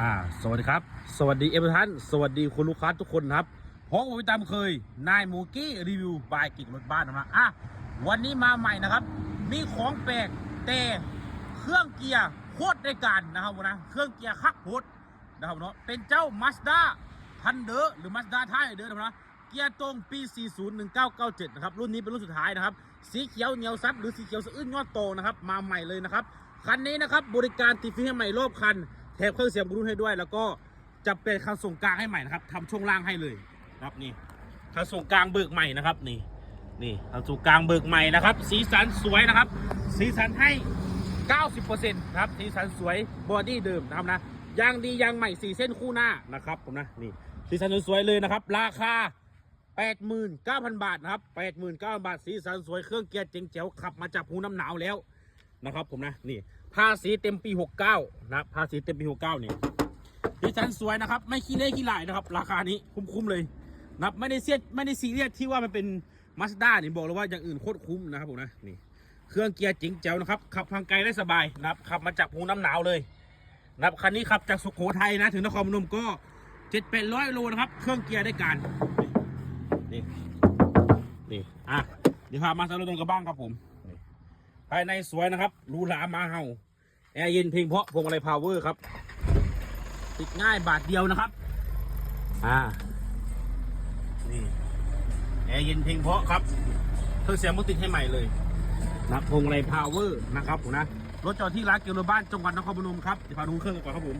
อ่าสวัสดีครับ สวัสดีเอเวอร์ทันสวัสดีคุณลูกค้าทุกคนครับพบกับผมตามเคยนายมูกี้รีวิวบายกิ่งรถบ้านนะอะวันนี้มาใหม่นะครับ มีของแปลกแต่เครื่องเกียร์โคตรได้การนะครับนะเครื่องเกียร์คักโคตรนะครับเนาะเป็นเจ้า Mazda พันเดอร์หรือ Mazda ท้ายเดอนะครับนะเกียร์ตรงปี 401997 นะครับ รุ่นนี้เป็นรุ่นสุดท้ายนะครับ สีเขียวเหนียวซับหรือสีเขียวสะอื้นยอดโตนะครับ มาใหม่เลยนะครับ คันนี้นะครับบริการติดฟิล์มใหใหม่รอบคัน แถมเครื่องเสียงบลูทูธให้ด้วย แล้วก็จะเป็นคันส่งกลางให้ใหม่นะครับทำช่วงล่างให้เลยครับนี่คันส่งกลางเบิกใหม่นะครับนี่นี่คันส่งกลางเบิกใหม่นะครับ สีสันสวยนะครับ สีสันให้ 90%นะครับสีสันสวยบอดี้เดิมนะครับนะยางดียางใหม่สีเส้นคู่หน้านะครับผมนะนี่สีสันสวยเลยนะครับ ราคา 89,000 บาทนะครับ89,000 บาทสีสันสวยเครื่องเกียร์เจ๋งแจ๋วขับมาจากภูน้ำหนาวแล้ว นะครับผมนะนี่ภาษีเต็มปี 69 นะครับภาษีเต็มปี 69 นี่สีสันสวยนะครับ ไม่ขี้เล่ขี้หลายนะครับ ราคานี้คุ้มๆเลยนะครับไม่ได้เสียดไม่ได้ซีเรียสที่ว่ามันเป็นมาสด้านี่บอกเลยว่าอย่างอื่นโคตรคุ้มนะครับผมนะนี่เครื่องเกียร์เจ๋งแจ๋วนะครับขับทางไกลได้สบายนะครับขับมาจากภูน้ำหนาวเลยนะครับคันนี้ขับจากสุโขทัยนะถึงนครพนมก็เจ็ดแปดร้อยโลนะครับ เครื่องเกียร์ได้การนี่นี่อะเดี๋ยวพามาสำรวจตรงกระบ้างครับผม ภายในสวยนะครับรูหรามาเฮาแอร์เย็นเพียงเพราะพวงมาลัยพาวเวอร์ครับ ติดง่ายบาทเดียวนะครับ อ่า นี่แอร์เย็นเพียงเพราะครับเครื่องเสียงมุติดให้ใหม่เลยนะพวงมาลัยพาวเวอร์นะครับผมนะรถจอดที่ร้านเกียวรถบ้านจังหวัดนครพนมครับเดี๋ยวพาดูเครื่องกันก่อนครับผม